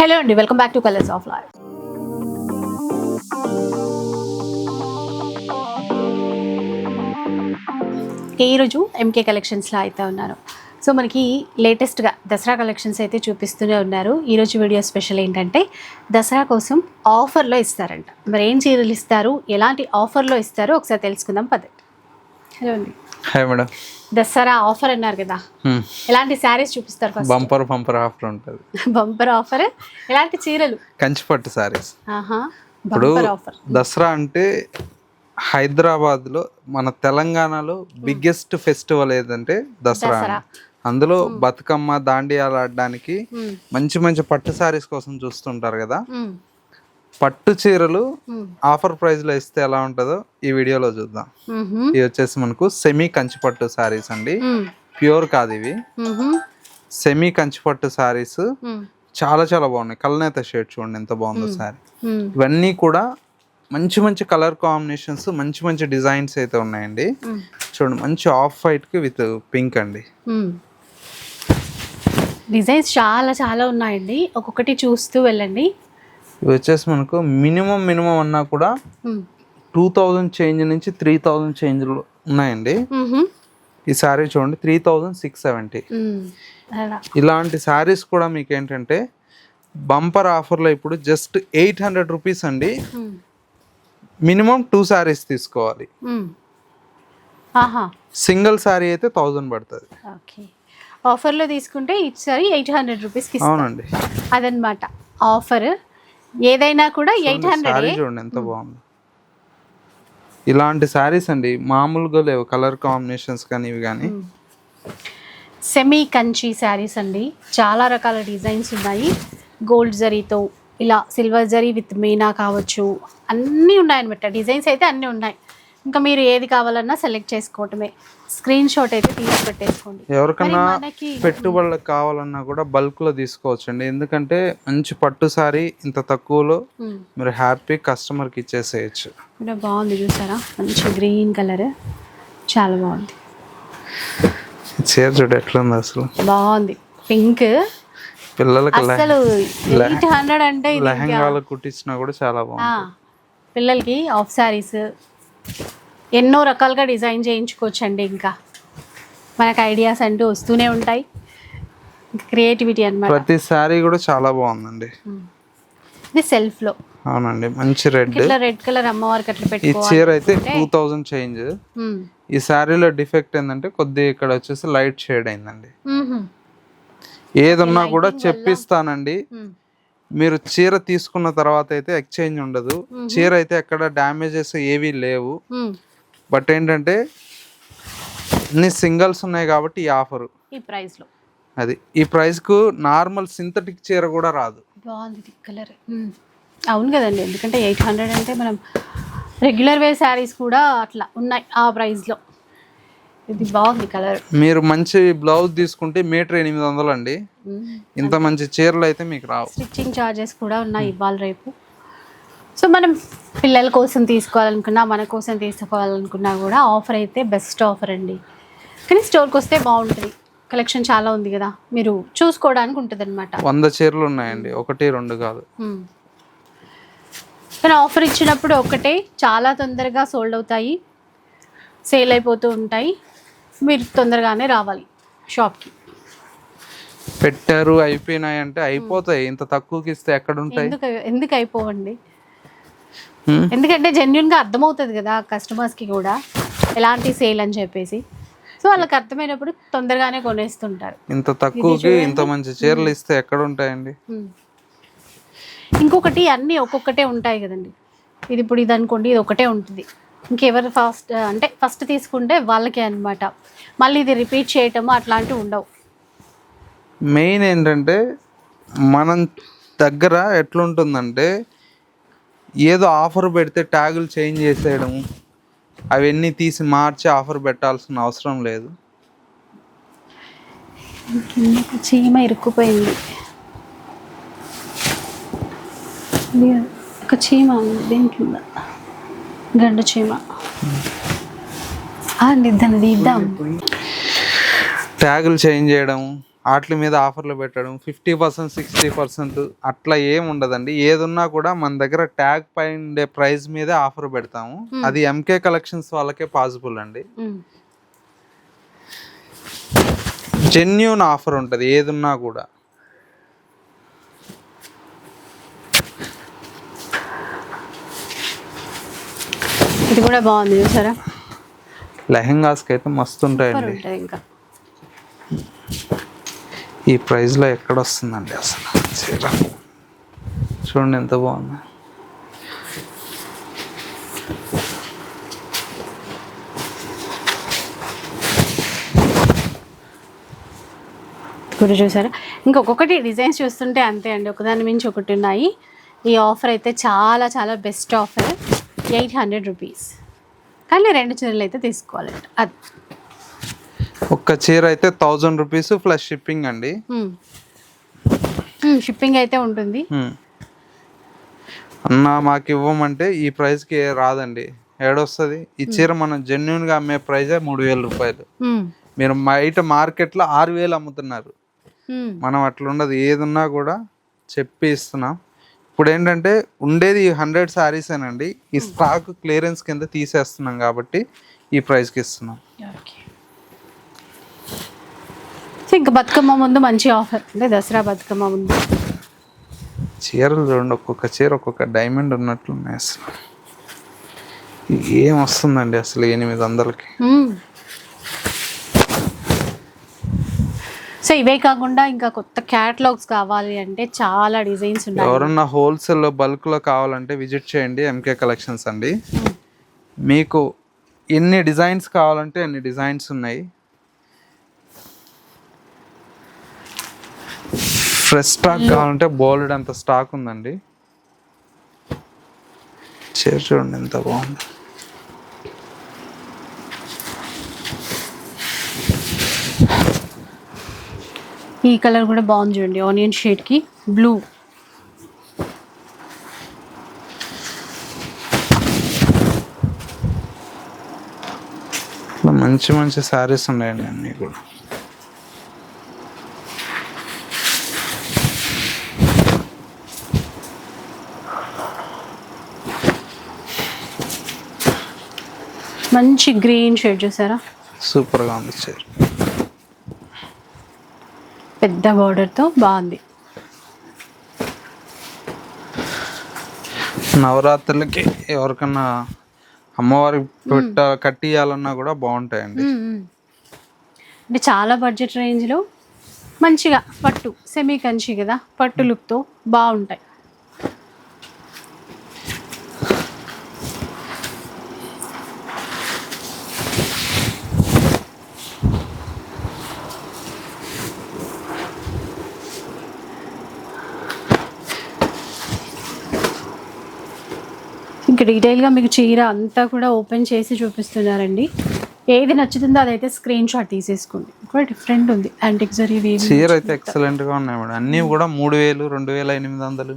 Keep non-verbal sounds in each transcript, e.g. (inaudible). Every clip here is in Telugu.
హలో అండి welcome back to colours of life. ఈరోజు ఎంకే కలెక్షన్స్లో అయితే ఉన్నారు. సో మనకి లేటెస్ట్గా దసరా కలెక్షన్స్ అయితే చూపిస్తూనే ఉన్నారు. ఈరోజు వీడియో స్పెషల్ ఏంటంటే దసరా కోసం ఆఫర్లో ఇస్తారంట. మరి ఏం చీరలు ఇస్తారు? ఎలాంటి ఆఫర్లో ఇస్తారో ఒకసారి తెలుసుకుందాం పద్ధతి హలో అండి. Hi madam. దసరా ఆఫర్ అన్నారు కదా. ఎలాంటి శారీస్ చూపిస్తారు బంపర్ బంపర్ ఆఫర్ ఉంటుంది. Bumper offer? ఎలాంటి చీరలు? కంచిపట్టు ఆహా ఇప్పుడు దసరా అంటే హైదరాబాద్లో మన తెలంగాణలో బిగ్గెస్ట్ ఫెస్టివల్ ఏదంటే దసరా. అందులో బతుకమ్మ దాండియాలు ఆడడానికి మంచి మంచి పట్టు సారీస్ కోసం చూస్తుంటారు కదా. పట్టు చీరలు ఆఫర్ ప్రైస్లో ఇస్తే ఎలా ఉంటుందో ఈ వీడియోలో చూద్దాం. ఇవి వచ్చేసి మనకు సెమీ కంచిపట్టు సారీస్ అండి. ప్యూర్ కాదు ఇవి. సెమీ కంచిపట్టు సారీస్. చాలా చాలా బాగున్నాయి. కలనేత షేడ్ చూడండి ఎంత బాగుందో సారీ. ఇవన్నీ కూడా మంచి మంచి కలర్ కాంబినేషన్స్ మంచి మంచి డిజైన్స్ అయితే ఉన్నాయండి. చూడండి మంచి ఆఫ్ వైట్కి విత్ పింక్ అండి. డిజైన్స్ చాలా చాలా ఉన్నాయండి. ఒక్కొక్కటి చూస్తూ వెళ్ళండి. ఇవి వచ్చేసి మనకు మినిమం మినిమం అన్నా కూడా టూ థౌజండ్ చేంజ్ నుంచి త్రీ థౌజండ్ చేంజ్లు ఉన్నాయండి. ఈ శారీ చూడండి త్రీ థౌజండ్ సిక్స్ సెవెంటీ. ఇలాంటి శారీస్ కూడా మీకు ఏంటంటే బంపర్ ఆఫర్లో ఇప్పుడు జస్ట్ ఎయిట్ హండ్రెడ్ రూపీస్ అండి. మినిమం టూ శారీస్ తీసుకోవాలి. సింగిల్ శారీ అయితే థౌజండ్ పడుతుంది. ఓకే. ఆఫర్లో తీసుకుంటే ఈసారి ఎయిట్ హండ్రెడ్ రూపీస్కి అవునండి. అదనమాట. ఆఫర్ ఏదైనా కూడా ఎయిట్ హండ్రెడ్. చూడండి ఎంత బాగుంది. ఇలాంటి శారీస్ అండి మామూలుగా లేవు కలర్ కాంబినేషన్స్ కానీ ఇవి కానీ. సెమీ కంచి శారీస్ అండి చాలా రకాల డిజైన్స్ ఉన్నాయి. గోల్డ్ జరీతో ఇలా సిల్వర్ జరీ విత్ మీనా కావచ్చు అన్నీ ఉన్నాయన్నమాట. డిజైన్స్ అయితే అన్నీ ఉన్నాయి. ఇంకా మీరు ఏది కావాలన్నా సెలెక్ట్ చేసుకోవటమే. స్క్రీన్ షాట్ అయితే తీసి పెట్టేసుకోండి. ఎవరికన్నా పెట్టుబడులకు కావాలన్నా కూడా బల్క్లో తీసుకోవచ్చు అండి ఎందుకంటే మంచి పట్టు సారీ ఇంత తక్కువలో మీరు హ్యాపీ కస్టమర్కి ఇచ్చేసేయచ్చు. బాగుంది చూసారా? మంచి గ్రీన్ కలర్ చాలా బాగుంది. చీర చూడు ఎట్లుంది అసలు. బాగుంది. పింక్ పిల్లలకి అసలు ఎయిట్ హండ్రెడ్ అంటే లెహంగాలు కుట్టించినా కూడా చాలా బాగుంది పిల్లలకి ఆఫ్ శారీస్ ఎన్నో రకాలుగా డిజైన్ చేయించుకోవచ్చండి ఇంకా. మనకు ఐడియాస్ అంటూ వస్తూనే ఉంటాయి. క్రియేటివిటీ అన్నమాట. ప్రతి శారీ కూడా చాలా బాగుందండి. ఇది సెల్ఫ్లో అవునంండి మంచి రెడ్. ఇట్లా రెడ్ కలర్ అమ్మవారికి అట్లా ఈ పెట్టుకోవాలి చీర అయితే టూ థౌజండ్ చేంజ్. ఈ శారీలో డిఫెక్ట్ ఏంటంటే కొద్దిగా ఇక్కడ వచ్చేసి లైట్ షేడ్ అయిందండి. ఏదున్నా కూడా చెప్పిస్తానండి. మీరు చీర తీసుకున్న తర్వాత అయితే ఎక్స్చేంజ్ ఉండదు. చీర అయితే ఎక్కడ డ్యామేజెస్ ఏవీ లేవు. బట్ ఏంటంటే అన్ని సింగల్స్ ఉన్నాయి కాబట్టి ఈ ఆఫర్ ఈ ప్రైస్లో అది ఈ ప్రైస్కు నార్మల్ సింథటిక్ చీర కూడా రాదు. బాగుంది కలర్ అవును కదండి ఎందుకంటే ఎయిట్ హండ్రెడ్ అంటే మనం రెగ్యులర్ వేర్ శారీస్ కూడా అట్లా ఉన్నాయి ఆ ప్రైస్లో ఇది బాగుంది కలర్. మీరు మంచి బ్లౌజ్ తీసుకుంటే మీటర్ ఎనిమిది వందలు అండి ఇంత మంచి చీరలు అయితే మీకు రావు. స్టిచ్చింగ్ ఛార్జెస్ కూడా ఉన్నాయి ఇవాళ రేపు. సో మనం పిల్లల కోసం తీసుకోవాలనుకున్నా మన కోసం తీసుకోవాలనుకున్నా కూడా ఆఫర్ అయితే బెస్ట్ ఆఫర్ అండి. కానీ స్టోర్కి వస్తే బాగుంటుంది. కలెక్షన్ చాలా ఉంది కదా. మీరు చూసుకోవడానికి ఉంటుంది అనమాట వంద చీరలు ఉన్నాయండి. ఒకటి రెండు కాదు. కానీ ఆఫర్ ఇచ్చినప్పుడు ఒకటే చాలా తొందరగా సోల్డ్ అవుతాయి. సేల్ అయిపోతూ ఉంటాయి. మీరు తొందరగానే రావాలి షాప్కి. పెట్టారు అయిపోయినాయి అంటే అయిపోతాయి. ఇంత తక్కువకి ఇస్తే ఎక్కడ ఉంటాయి ఎందుకు ఎందుకు అయిపోవండి? ఎందుకంటే జెన్యున్గా అర్థమవుతుంది కదా కస్టమర్స్కి కూడా ఎలాంటి సేల్ అని చెప్పేసి. సో వాళ్ళకి అర్థమైనప్పుడు తొందరగానే కొనేస్తుంటారు. ఇంత తక్కువకి ఇంత మంచి చీరలు ఇస్తే ఎక్కడ ఉంటాయండి. ఇంకొకటి అన్నీ ఒక్కొక్కటే ఉంటాయి కదండి. ఇది ఇప్పుడు ఇది అనుకోండి ఇది ఒకటే ఉంటుంది. ఇంకెవరు ఫస్ట్ అంటే ఫస్ట్ తీసుకుంటే వాళ్ళకే అన్నమాట. మళ్ళీ ఇది రిపీట్ చేయటము అట్లాంటివి ఉండవు. మెయిన్ ఏంటంటే మనం దగ్గర ఎట్లుంటుందంటే ఏదో ఆఫర్ పెడితే ట్యాగులు చేంజ్ చేసేయడం అవన్నీ తీసి మార్చి ఆఫర్ పెట్టాల్సిన అవసరం లేదు. చీమ ఇరుక్కుపోయింది. ఒక చీమ ఉంది దీని కింద. గండు చీమ. దాన్ని తీద్దాం. ట్యాగులు చేంజ్ చేయడం వాటి మీద ఆఫర్లు పెట్టడం ఫిఫ్టీ పర్సెంట్ సిక్స్టీ పర్సెంట్ అట్లా ఏం ఉండదండి. ఏదున్నా కూడా మన దగ్గర ట్యాగ్ పై ఉండే ప్రైస్ మీదే ఆఫర్ పెడతాము. అది ఎంకే కలెక్షన్స్ వాళ్ళకే పాసిబుల్ అండి. జెన్యున్ ఆఫర్ ఉంటుంది ఏదున్నా కూడా. ఇది కూడా బాగుంది చూసారా? లెహెంగాస్కి అయితే మస్తు ఉంటాయండి ఇంకా. ఈ ప్రైస్లో ఎక్కడ వస్తుందండి అసలు? చీర. చూడండి ఎంత బాగుంది. ఇప్పుడు చూసారా? ఇంకా ఒక్కొక్కటి డిజైన్స్ చూస్తుంటే అంతే అండి. ఒకదాని మించి ఒకటి ఉన్నాయి. ఈ ఆఫర్ అయితే చాలా చాలా best offer. Eight hundred rupees. కానీ రెండు చీరలు అయితే తీసుకోవాలంట అది. ఒక్క చీర అయితే థౌజండ్ రూపీస్ ప్లస్ షిప్పింగ్ అండి. షిప్పింగ్ అయితే ఉంటుంది. అన్న మాకు ఇవ్వమంటే ఈ ప్రైస్కి రాదండి. ఏడొస్తుంది? ఈ చీర మనం జెన్యున్గా అమ్మే ప్రైజే మూడు వేల రూపాయలు. మీరు బయట మార్కెట్లో ఆరు వేలు అమ్ముతున్నారు. మ్మ్. మనం అట్లా ఉండదు ఏదున్నా కూడా చెప్పి ఇస్తున్నాం. ఇప్పుడు ఏంటంటే ఉండేది హండ్రెడ్ శారీసేనండి ఈ స్టాక్ క్లియరెన్స్ కింద తీసేస్తున్నాం కాబట్టి ఈ ప్రైస్కి ఇస్తున్నాం. ఇంకా బతుకమ్మ ముందు మంచి ఆఫర్ అంటే దసరా బతుకమ్మ ముందు. చీరలు చూడండి ఒక్కొక్క చీర ఒక్కొక్క డైమండ్ ఉన్నట్లు ఉన్నాయి అసలు. ఏం వస్తుందండి అసలు ఎనిమిది వందలకి? సో ఇవే కాకుండా ఇంకా కొత్త క్యాటలాగ్స్ కావాలి అంటే చాలా డిజైన్స్ ఉన్నాయి. ఎవరన్నా హోల్సేల్లో బల్క్లో కావాలంటే విజిట్ చేయండి ఎంకే కలెక్షన్స్ అండి. మీకు ఎన్ని డిజైన్స్ కావాలంటే ఎన్ని డిజైన్స్ ఉన్నాయి. ఫ్రెష్ స్టాక్ కావాలంటే బోల్డ్ అంత స్టాక్ ఉందండి. చీర చూడండి ఎంత బాగుంది. ఈ కలర్ కూడా బాగుంది చూడండి. ఆనియన్ షేడ్కి బ్లూ మంచి మంచి శారీస్ ఉన్నాయండి అన్నీ కూడా. మంచి గ్రీన్ షేడ్ చూసారా? సూపర్గా ఉంది పెద్ద border తో బాగుంది. నవరాత్రులకి ఎవరికన్నా అమ్మవారికి పెట్ట కట్టియాలన్నా కూడా బాగుంటాయండి. అంటే చాలా బడ్జెట్ రేంజ్లో మంచిగా పట్టు సెమీ కంచి కదా పట్టు లుక్తో బాగుంటాయి. డీటెయిల్గా మీకు చీర అంతా కూడా ఓపెన్ చేసి చూపిస్తున్నారండి. ఏది నచ్చుతుందో అదైతే స్క్రీన్ షాట్ తీసేసుకోండి. కూడా డిఫరెంట్ ఉంది. యాంటిక్ జరీ చీర అయితే ఎక్సలెంట్గా ఉన్నాయి మేడం. అన్నీ కూడా మూడు వేలు రెండు వేల ఎనిమిది వందలు.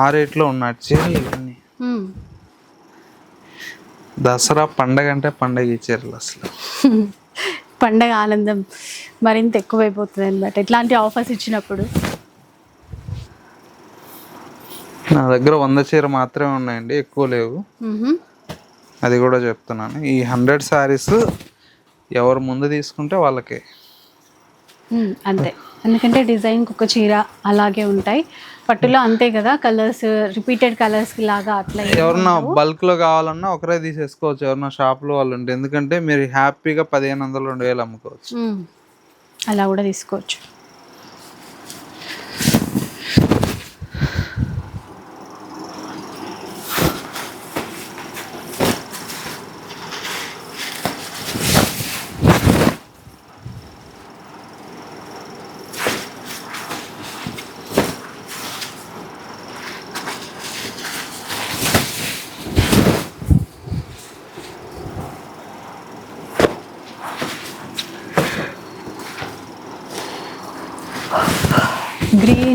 ఆ రేట్లో ఉన్నాయి. చీరలు ఇవన్నీ. దసరా పండగ అంటే పండగ ఈ చీరలు అసలు. (laughs) పండగ ఆనందం మరింత ఎక్కువైపోతుంది అనమాట ఇట్లాంటి ఆఫర్స్ ఇచ్చినప్పుడు. నా దగ్గర వంద చీర మాత్రమే ఉన్నాయండి ఎక్కువ లేవు. అది కూడా చెప్తున్నాను ఈ హండ్రెడ్ శారీస్ ఎవరు ముందు తీసుకుంటే వాళ్ళకే. అంతే ఎందుకంటే డిజైన్కి ఒక చీర అలాగే ఉంటాయి పట్టులో అంతే కదా కలర్స్ రిపీటెడ్ కలర్స్ లాగా అట్లా ఎవరన్నా. బల్క్లో కావాలన్నా ఒకరే తీసేసుకోవచ్చు ఎవరన్నా షాప్లో వాళ్ళు ఉంటే ఎందుకంటే మీరు హ్యాపీగా పదిహేను వందలు రెండు వేలు అమ్ముకోవచ్చు మ్మ్. అలా కూడా తీసుకోవచ్చు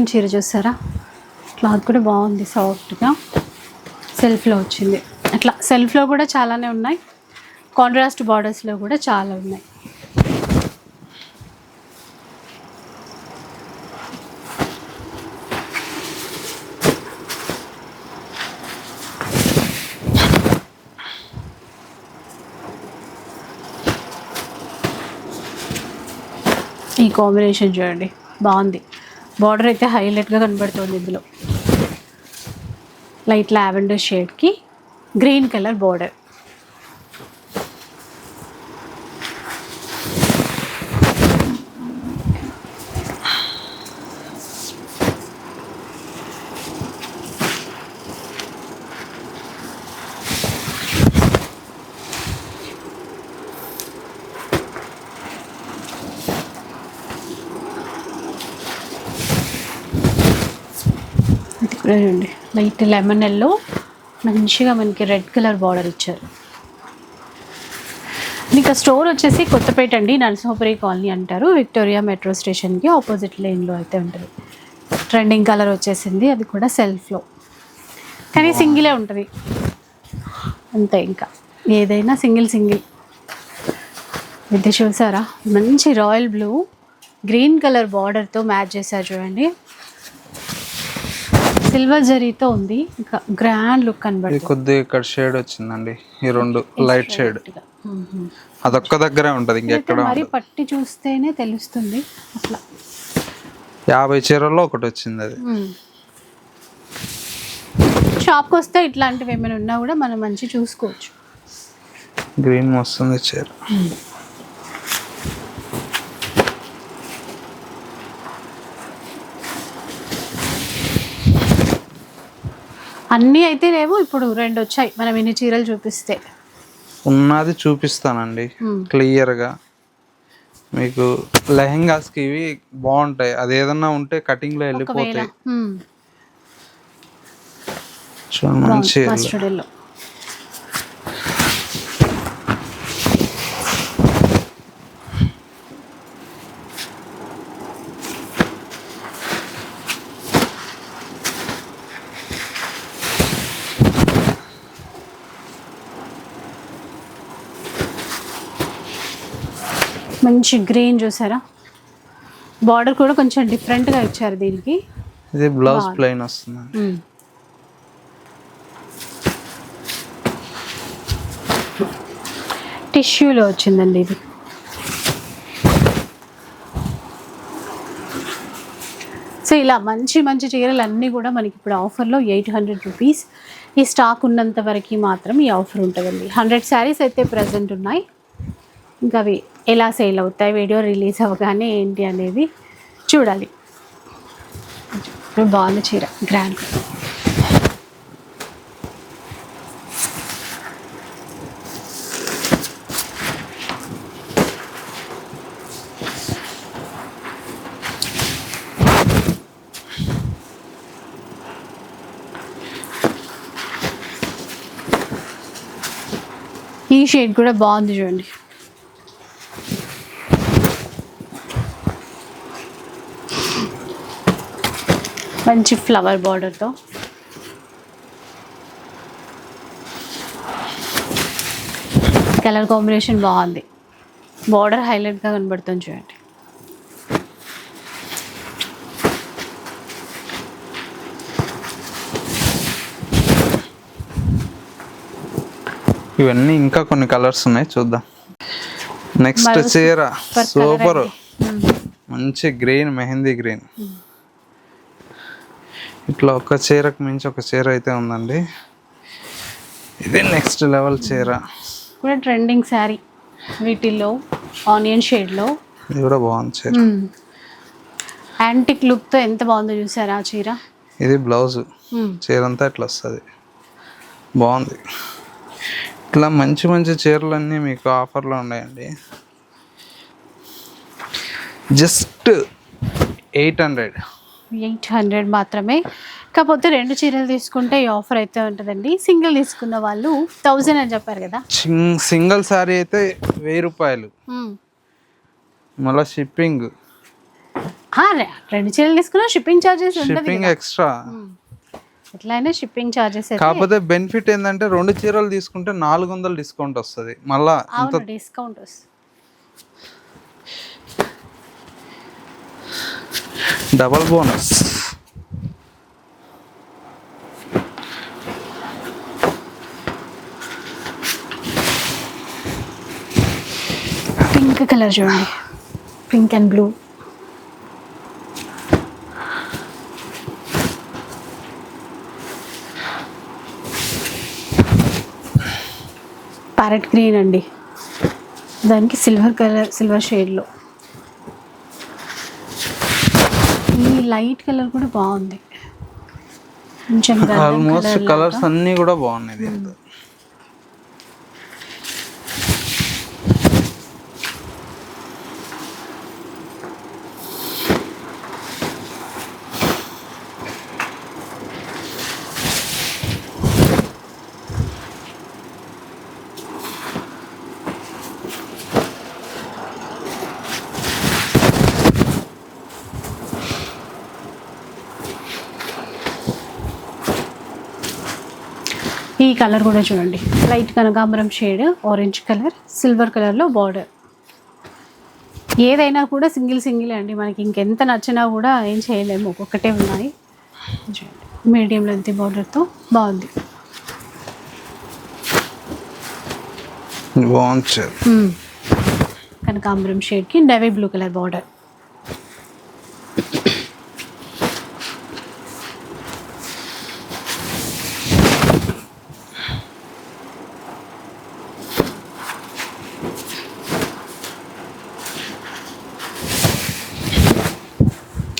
కాటన్ చీర చూసారా? క్లాత్ కూడా బాగుంది సాఫ్ట్గా సెల్ఫ్లో వచ్చింది. అట్లా సెల్ఫ్లో కూడా చాలానే ఉన్నాయి. కాంట్రాస్ట్ బార్డర్స్లో కూడా చాలా ఉన్నాయి. ఈ కాంబినేషన్ చూడండి. బాగుంది. బార్డర్ అయితే హైలైట్గా కనబడుతుంది ఇందులో. లైట్ లావెండర్ షేడ్కి గ్రీన్ కలర్ బార్డర్. చూడండి. లైట్ లెమన్ ఎల్లో మంచిగా మనకి రెడ్ కలర్ బార్డర్ ఇచ్చారు. మీకు స్టోర్ వచ్చేసి కొత్తపేట అండి నరసింహపురి కాలనీ అంటారు. విక్టోరియా మెట్రో స్టేషన్కి ఆపోజిట్ లేన్లో అయితే ఉంటుంది. ట్రెండింగ్ కలర్ వచ్చేసింది అది కూడా సెల్ఫ్లో కానీ సింగిలే ఉంటుంది. అంతే ఇంకా. ఏదైనా సింగిల్ సింగిల్ ఇది చూసారా? మంచి రాయల్ బ్లూ గ్రీన్ కలర్ బార్డర్తో మ్యాచ్ చేశారు చూడండి. సిల్వర్ జరీతో ఉంది. ఇంకా గ్రాండ్ లుక్ ఇది కనబడుతుంది. కొద్దిగా ఇక్కడ షేడ్ వచ్చిందండి. ఈ రెండు లైట్ షేడ్ అదొక్క దగ్గరే ఉంటది ఇంకెక్కడ మరి పట్టి చూస్తేనే తెలుస్తుంది. అట్లా. యాభై చీరల్లో ఒకటి వచ్చింది అది. షాప్కి వస్తే ఇట్లాంటివి ఏమైనా ఉన్నా కూడా మనం మంచి చూసుకోవచ్చు. గ్రీన్ వస్తుంది చీర. అన్నీ అయితే లేవు ఇప్పుడు రెండు వచ్చాయి మనం ఇన్ని చీరలు చూపిస్తే. ఉన్నది చూపిస్తానండి. క్లియర్గా. మీకు లెహెంగాస్కి ఇవి బాగుంటాయి. అది ఏదన్నా ఉంటే కటింగ్లో వెళ్ళిపోతాయి. చూడండి మంచి మంచి గ్రీన్ చూసారా? బార్డర్ కూడా కొంచెం డిఫరెంట్గా ఇచ్చారు దీనికి. ఇది బ్లౌజ్ ప్లెయిన్ వస్తుందండి టిష్యూలో వచ్చిందండి ఇది. సో ఇలా మంచి మంచి చీరలు అన్నీ కూడా మనకి ఇప్పుడు ఆఫర్లో ఎయిట్ హండ్రెడ్ రూపీస్ ఈ స్టాక్ ఉన్నంత వరకు మాత్రం ఈ ఆఫర్ ఉంటుందండి. హండ్రెడ్ శారీస్ అయితే ప్రజెంట్ ఉన్నాయి. ఇంకా అవి ఎలా సేల్ అవుతాయి వీడియో రిలీజ్ అవగానే ఏంటి అనేది చూడాలి. బాగుంది చీర గ్రాండ్. ఈ షేడ్ కూడా బాగుంది చూడండి. మంచి ఫ్లవర్ బార్డర్తో కలర్ కాంబినేషన్ బాగుంది. బార్డర్ హైలైట్గా కనబడుతుంది చూడండి. ఇవన్నీ ఇంకా కొన్ని కలర్స్ ఉన్నాయి చూద్దాం. నెక్స్ట్ చీర సూపర్. మంచి గ్రీన్ మెహందీ గ్రీన్ ఇట్లా ఒక చీరకు మించి ఒక చీర అయితే ఉందండి. ఇది నెక్స్ట్ లెవెల్ చీర. కూడా ట్రెండింగ్ శారీ వీటిల్లో ఆనియన్ షేడ్లో ఇది కూడా బాగుంది చీర. యాంటిక్ లుక్తో ఎంత బాగుందో చూసారా ఆ చీర? ఇది బ్లౌజ్. చీర అంతా ఇట్లా వస్తుంది. బాగుంది. ఇట్లా మంచి మంచి చీరలన్నీ మీకు ఆఫర్లో ఉన్నాయండి. Just eight hundred. Eight hundred మాత్రమే. కాకపోతే రెండు చీరలు తీసుకుంటే ఈ ఆఫర్ అయితే ఉంటుందండి. సింగిల్ తీసుకున్న వాళ్ళు థౌజండ్ అని చెప్పారు కదా. సింగిల్ శారీ అయితే వెయ్యి రూపాయలు. మళ్ళీ షిప్పింగ్. రెండు చీరలు తీసుకున్నా షిప్పింగ్ ఉంటుంది షిప్పింగ్ ఎక్స్ట్రా. ఎట్లయినా షిప్పింగ్ అయితే కాకపోతే బెనిఫిట్ ఏంటంటే రెండు చీరలు తీసుకుంటే నాలుగు వందలు డిస్కౌంట్ వస్తుంది. మళ్ళా డిస్కౌంట్ వస్తుంది. డబల్ బోనస్ పింక్ కలర్ చూడండి pink and blue parrot green అండి. దానికి సిల్వర్ కలర్ సిల్వర్ షేడ్లో లైట్ కలర్ కూడా బాగుంది ఆల్మోస్ట్ కలర్స్. అన్నీ కూడా బాగున్నాయి దీంతో ఈ కలర్ కూడా చూడండి. లైట్ కనకాంబరం షేడ్ ఆరెంజ్ కలర్ సిల్వర్ కలర్లో బార్డర్. ఏదైనా కూడా సింగిల్ సింగిల్ అండి. మనకి ఇంకెంత నచ్చినా కూడా ఏం చేయలేము. ఒక్కొక్కటే ఉన్నాయి. మీడియం లెంత్ బార్డర్తో బాగుంది. కనకాంబరం షేడ్కి నేవీ బ్లూ కలర్ బార్డర్.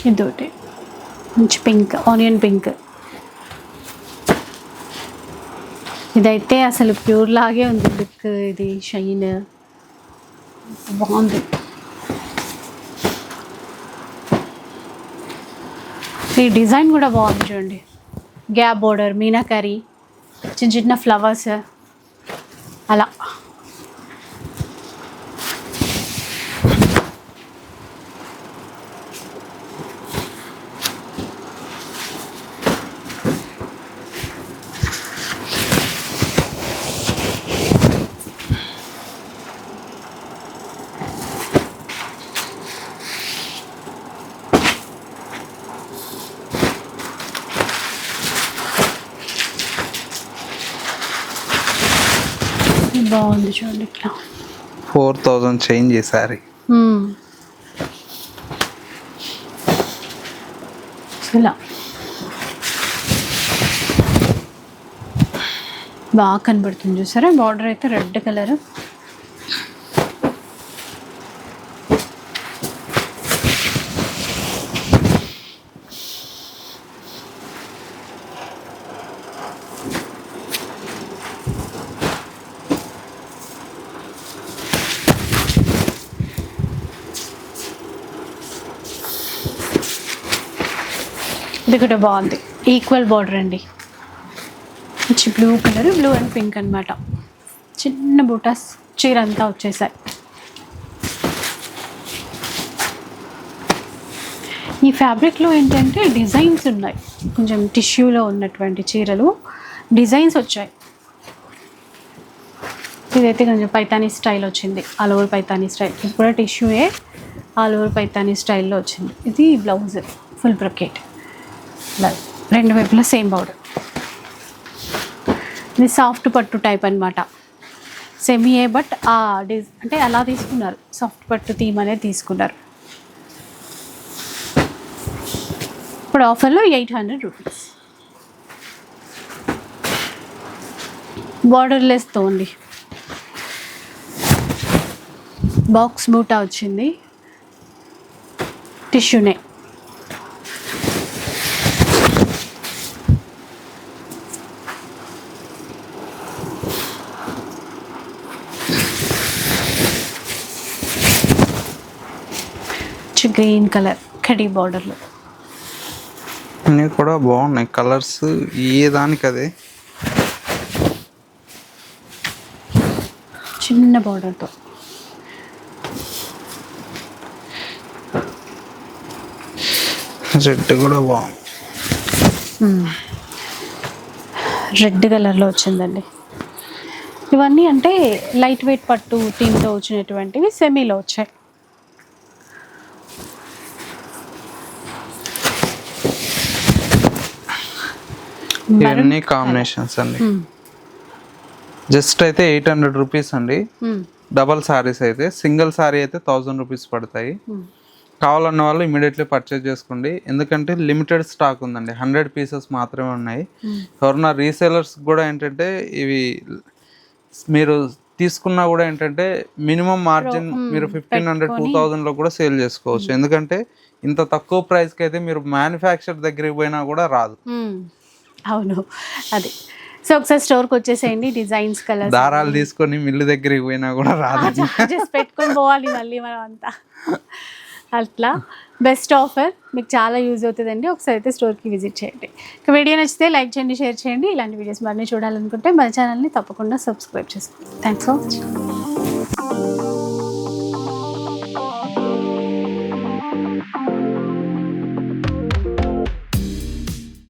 ఇదొకటి మంచి పింక్ ఆనియన్ పింక్ ఇదైతే అసలు ప్యూర్ లాగే ఉంది లుక్ ఇది షైన్ బాగుంది ఈ డిజైన్ కూడా బాగుంది చూడండి గ్యాప్ బోర్డర్ మీనాకరీ చిన్న చిన్న ఫ్లవర్స్ అలా బాగుంది చూడండి ఇట్లా. ఫోర్ థౌజండ్ చేంజ్ మ్మ్. ఇలా బాగా కనబడుతుంది చూసారా? బార్డర్ అయితే రెడ్ కలర్. కూడా బాగుంది. ఈక్వల్ బార్డర్ అండి. మంచి blue colour blue and pink అన్నమాట. చిన్న బూటాస్ చీర అంతా వచ్చేసాయి. ఈ ఫ్యాబ్రిక్లో ఏంటంటే డిజైన్స్ ఉన్నాయి. కొంచెం టిష్యూలో ఉన్నటువంటి చీరలు. డిజైన్స్ వచ్చాయి. ఇదైతే కొంచెం పైతానీ స్టైల్ వచ్చింది. ఆల్ ఓవర్ పైతానీ స్టైల్ ఇప్పుడు కూడా టిష్యూయే ఆల్ ఓవర్ పైతానీ స్టైల్లో వచ్చింది. ఇది బ్లౌజ్ ఫుల్ బ్రొకెట్ ఇలా రెండు వైపులా సేమ్ బార్డర్ ఇది సాఫ్ట్ పట్టు టైప్ అనమాట సెమీయే బట్ ఆ డిజ్ అంటే అలా తీసుకున్నారు. సాఫ్ట్ పట్టు థీమ్ అనేది తీసుకున్నారు. ఇప్పుడు ఆఫర్లో ఎయిట్ హండ్రెడ్ రూపీస్. బార్డర్లెస్తో ఉంది బాక్స్ బూటా వచ్చింది. టిష్యూనే. గ్రీన్ కలర్ కడీ బార్డర్లో అన్నీ కూడా బాగున్నాయి. కలర్స్ ఏ దానికి అదే చిన్న బార్డర్తో రెడ్ కూడా బాగుంది రెడ్ కలర్లో వచ్చిందండి. ఇవన్నీ అంటే లైట్ వెయిట్ పట్టు థీమ్తో వచ్చినటువంటివి సెమీలో వచ్చాయి. ఇవన్నీ కాంబినేషన్స్ అండి. జస్ట్ అయితే ఎయిట్ హండ్రెడ్ రూపీస్ అండి. డబల్ సారీస్ అయితే సింగిల్ సారీ అయితే థౌజండ్ రూపీస్ పడతాయి. కావాలన్న వాళ్ళు ఇమీడియట్లీ పర్చేజ్ చేసుకోండి. ఎందుకంటే లిమిటెడ్ స్టాక్ ఉందండి. హండ్రెడ్ పీసెస్ మాత్రమే ఉన్నాయి. ఎవరన్నా రీసేలర్స్ కూడా ఏంటంటే ఇవి మీరు తీసుకున్నా కూడా ఏంటంటే మినిమం మార్జిన్ మీరు ఫిఫ్టీన్ హండ్రెడ్ టూ థౌజండ్లో కూడా సేల్ చేసుకోవచ్చు. ఎందుకంటే ఇంత తక్కువ ప్రైస్కి అయితే మీరు మ్యానుఫ్యాక్చర్ దగ్గరికి పోయినా కూడా రాదు. అవును. అది. సో ఒకసారి స్టోర్కి వచ్చేసేయండి డిజైన్స్ కలర్స్. దారాలు తీసుకొని మిల్లు దగ్గరికి పోయినా కూడా రాదు. జస్ట్ పెట్టుకొని పోవాలి మళ్ళీ మనం అంతా అట్లా. Best offer. మీకు చాలా యూజ్ అవుతుందండి. ఒకసారి అయితే స్టోర్కి విజిట్ చేయండి. ఇక వీడియో నచ్చితే లైక్ చేయండి షేర్ చేయండి. ఇలాంటి వీడియోస్ మరిన్ని చూడాలనుకుంటే మన ఛానల్ని తప్పకుండా సబ్స్క్రైబ్ చేసుకోండి. Thanks for watching.